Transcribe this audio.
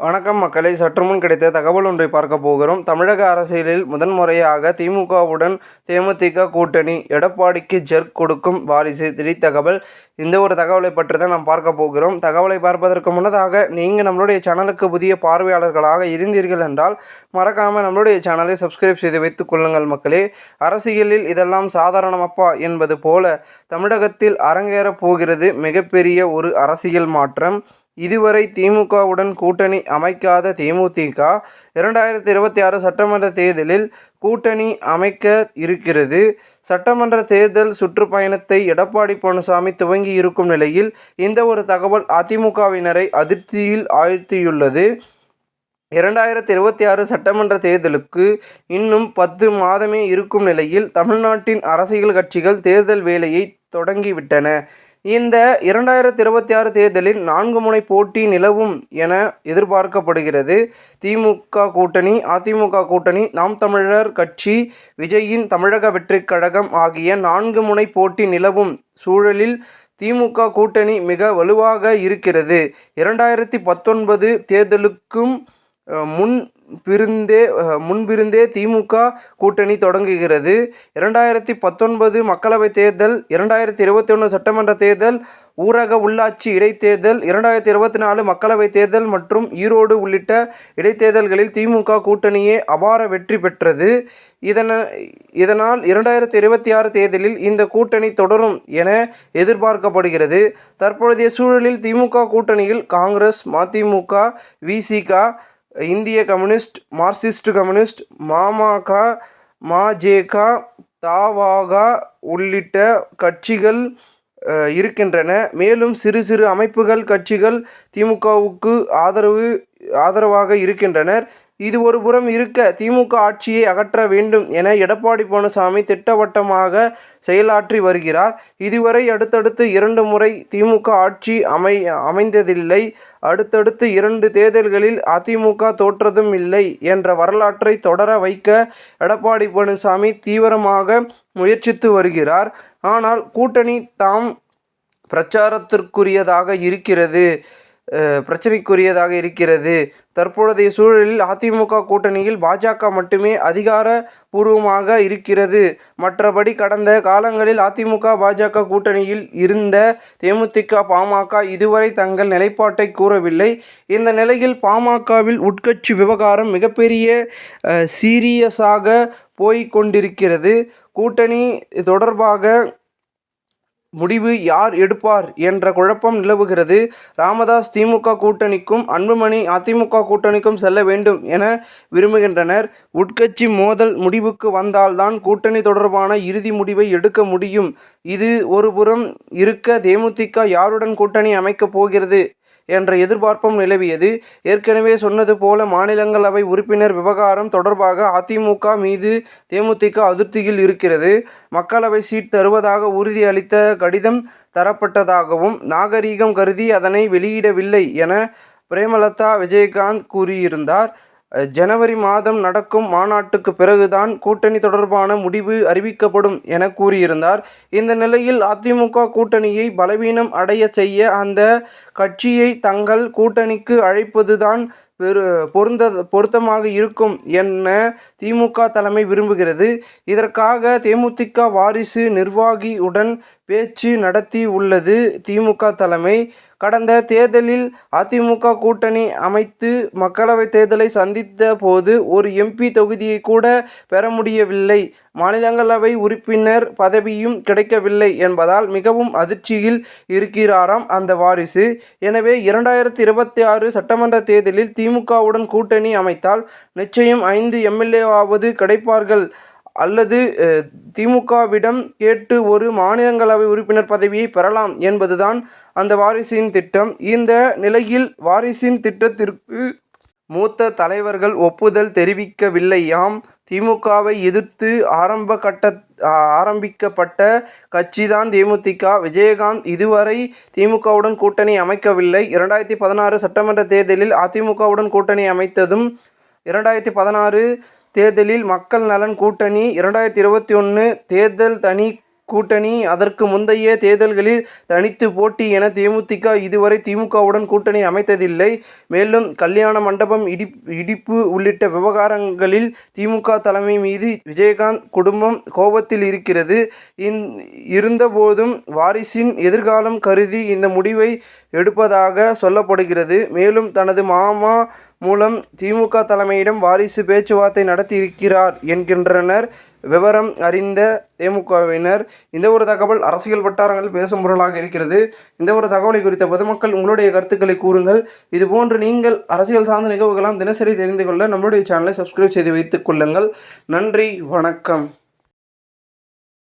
வணக்கம் மக்களை. சற்றுமுன் கிடைத்த தகவல் ஒன்றை பார்க்க போகிறோம். தமிழக அரசியலில் முதன்முறையாக திமுகவுடன் தேமுதிக கூட்டணி எடப்பாடிக்கு ஜெர்க் கொடுக்கும் வாரிசு திடீர் தகவல். இந்த ஒரு தகவலை பற்றி தான் நாம் பார்க்க போகிறோம். தகவலை பார்ப்பதற்கு முன்னதாக நீங்கள் நம்மளுடைய சேனலுக்கு புதிய பார்வையாளர்களாக இருந்தீர்கள் என்றால் மறக்காமல் நம்மளுடைய சேனலை சப்ஸ்கிரைப் செய்து வைத்துக் கொள்ளுங்கள் மக்களே. அரசியலில் இதெல்லாம் சாதாரணமப்பா என்பது போல தமிழகத்தில் அரங்கேறப் போகிறது மிகப்பெரிய ஒரு அரசியல் மாற்றம். இதுவரை திமுகவுடன் கூட்டணி அமைக்காத தேமுதிக இரண்டாயிரத்தி இருபத்தி ஆறு சட்டமன்ற தேர்தலில் கூட்டணி அமைக்க இருக்கிறது. சட்டமன்ற தேர்தல் சுற்றுப்பயணத்தை எடப்பாடி பழனிசாமி துவங்கி இருக்கும் நிலையில் இந்த ஒரு தகவல் அதிமுகவினரை அதிர்ச்சியில் ஆழ்த்தியுள்ளது. இரண்டாயிரத்தி இருபத்தி ஆறு சட்டமன்ற தேர்தலுக்கு இன்னும் பத்து மாதமே இருக்கும் நிலையில் தமிழ்நாட்டின் அரசியல் கட்சிகள் தேர்தல் வேலையை தொடங்கிவிட்டன. இந்த இரண்டாயிரத்தி இருபத்தி ஆறு தேர்தலில் நான்கு முனை போட்டி நிலவும் என எதிர்பார்க்கப்படுகிறது. திமுக கூட்டணி அதிமுக கூட்டணி நாம் தமிழர் கட்சி விஜயின் தமிழக வெற்றிக் கழகம் ஆகிய நான்கு முனை போட்டி நிலவும் சூழலில் திமுக கூட்டணி மிக வலுவாக இருக்கிறது. இரண்டாயிரத்தி பத்தொன்பது தேர்தலுக்கும் முன் பிருந்தே முன்பிருந்தே திமுக கூட்டணி தொடங்குகிறது. இரண்டாயிரத்தி பத்தொன்பது மக்களவைத் தேர்தல் இரண்டாயிரத்தி இருபத்தி ஒன்று சட்டமன்ற தேர்தல் ஊரக உள்ளாட்சி இடைத்தேர்தல் இரண்டாயிரத்தி இருபத்தி நாலு மக்களவைத் தேர்தல் மற்றும் ஈரோடு உள்ளிட்ட இடைத்தேர்தல்களில் திமுக கூட்டணியே அபார வெற்றி பெற்றது. இதன இதனால் இரண்டாயிரத்தி இருபத்தி ஆறு தேர்தலில் இந்த கூட்டணி தொடரும் என எதிர்பார்க்கப்படுகிறது. தற்பொழுதைய சூழலில் திமுக கூட்டணியில் காங்கிரஸ் மதிமுக விசிக இந்திய கம்யூனிஸ்ட் மார்க்சிஸ்ட் கம்யூனிஸ்ட் மாமக மாஜேகா தாவாகா உள்ளிட்ட கட்சிகள் இருக்கின்றன. மேலும் சிறு சிறு அமைப்புகள் கட்சிகள் திமுகவுக்கு ஆதரவு ஆதரவாக இருக்கின்றனர். இது ஒரு புறம் இருக்க திமுக ஆட்சியை அகற்ற வேண்டும் என எடப்பாடி பழனிசாமி திட்டவட்டமாக செயலாற்றி வருகிறார். இதுவரை அடுத்தடுத்து இரண்டு முறை திமுக ஆட்சி அமை அமைந்ததில்லை. அடுத்தடுத்து இரண்டு தேர்தல்களில் அதிமுக தோற்றதும் இல்லை என்ற வரலாற்றை தொடர வைக்க எடப்பாடி பழனிசாமி தீவிரமாக முயற்சித்து வருகிறார். ஆனால் கூட்டணி தாம் பிரச்சாரத்திற்குரியதாக இருக்கிறது. பிரச்சனைக்குரியதாக இருக்கிறது. தற்பொழுதைய சூழலில் அதிமுக கூட்டணியில் பாஜக மட்டுமே அதிகார பூர்வமாக இருக்கிறது. மற்றபடி கடந்த காலங்களில் அதிமுக பாஜக கூட்டணியில் இருந்த தேமுதிக பாமக இதுவரை தங்கள் நிலைப்பாட்டை கூறவில்லை. இந்த நிலையில் பாமகவில் உட்கட்சி விவகாரம் மிகப்பெரிய சீரியஸாக போய்கொண்டிருக்கிறது கூட்டணி தொடர்பாக முடிவு யார் எடுப்பார் என்ற குழப்பம் நிலவுகிறது. ராமதாஸ் திமுக கூட்டணிக்கும் அன்புமணி அதிமுக கூட்டணிக்கும் செல்ல வேண்டும் என விரும்புகின்றனர். உட்கட்சி மோதல் முடிவுக்கு வந்தால்தான் கூட்டணி தொடர்பான இறுதி முடிவை எடுக்க முடியும். இது ஒருபுறம் இருக்க தேமுதிக யாருடன் கூட்டணி அமைக்கப் போகிறது? என்ற எதிர்பார்ப்பும் நிலவியது. ஏற்கனவே சொன்னது போல மாநிலங்களவை உறுப்பினர் விவகாரம் தொடர்பாக அதிமுக மீது தேமுதிக அதிருப்தியில் இருக்கிறது. மக்களவை சீட் தருவதாக உறுதியளித்த கடிதம் தரப்பட்டதாகவும் நாகரீகம் கருதி அதனை வெளியிடவில்லை என பிரேமலதா விஜயகாந்த் கூறியிருந்தார். ஜனவரி மாதம் நடக்கும் மாநாட்டுக்கு பிறகுதான் கூட்டணி தொடர்பான முடிவு அறிவிக்கப்படும் என கூறியிருந்தார். இந்த நிலையில் அதிமுக கூட்டணியை பலவீனம் அடைய செய்ய அந்த கட்சியை தங்கள் கூட்டணிக்கு அழைப்பதுதான் பெரு பொருந்த பொருத்தமாக இருக்கும் என திமுக தலைமை விரும்புகிறது. இதற்காக தேமுதிக வாரிசு நிர்வாகி உடன் பேச்சு நடத்தி உள்ளது திமுக தலைமை. கடந்த தேர்தலில் அதிமுக கூட்டணி அமைத்து மக்களவைத் தேர்தலை சந்தித்த போது ஒரு எம்பி தொகுதியை கூட பெற முடியவில்லை. மாநிலங்களவை உறுப்பினர் பதவியும் கிடைக்கவில்லை என்பதால் மிகவும் அதிர்ச்சியில் இருக்கிறாராம் அந்த வாரிசு. எனவே இரண்டாயிரத்தி இருபத்தி ஆறு சட்டமன்ற தேர்தலில் திமுகவுடன் கூட்டணி அமைத்தால் நிச்சயம் ஐந்து எம்எல்ஏவாவது கிடைப்பார்கள். அல்லது திமுகவிடம் கேட்டு ஒரு மாநிலங்களவை உறுப்பினர் பதவியை பெறலாம் என்பதுதான் அந்த வாரிசின் திட்டம். இந்த நிலையில் வாரிசின் திட்டத்திற்கு மூத்த தலைவர்கள் ஒப்புதல் தெரிவிக்கவில்லையாம். திமுகவை எதிர்த்து ஆரம்ப கட்ட ஆரம்பிக்கப்பட்ட கட்சிதான் தேமுதிக. விஜயகாந்த் இதுவரை திமுகவுடன் கூட்டணி அமைக்கவில்லை. இரண்டாயிரத்தி பதினாறு சட்டமன்ற தேர்தலில் அதிமுகவுடன் கூட்டணி அமைத்ததும் இரண்டாயிரத்தி பதினாறு தேர்தலில் மக்கள் நலன் கூட்டணி இரண்டாயிரத்தி இருபத்தி ஒன்று தேர்தல் தனி கூட்டணி அதற்கு முந்தைய தேர்தல்களில் தனித்து போட்டி என தேமுதிக இதுவரை திமுகவுடன் கூட்டணி அமைத்ததில்லை. மேலும் கல்யாண மண்டபம் இடிப்பு உள்ளிட்ட விவகாரங்களில் திமுக தலைமை மீது விஜயகாந்த் குடும்பம் கோபத்தில் இருக்கிறது. இருந்தபோதும் வாரிசின் எதிர்காலம் கருதி இந்த முடிவை எடுப்பதாக சொல்லப்படுகிறது. மேலும் தனது மாமா மூலம் திமுக தலைமையிடம் வாரிசு பேச்சுவார்த்தை நடத்தி இருக்கிறார் என்கின்றனர் விவரம் அறிந்த திமுகவினர். இந்த ஒரு தகவல் அரசியல் வட்டாரங்களில் பேசும் பொருளாக இருக்கிறது. இந்த ஒரு தகவலை குறித்த பொதுமக்கள் உங்களுடைய கருத்துக்களை கூறுங்கள். இதுபோன்று நீங்கள் அரசியல் சார்ந்த நிகழ்வுகளாம் தினசரி தெரிந்து கொள்ள நம்முடைய சேனலை சப்ஸ்கிரைப் செய்து வைத்துக் கொள்ளுங்கள். நன்றி வணக்கம்.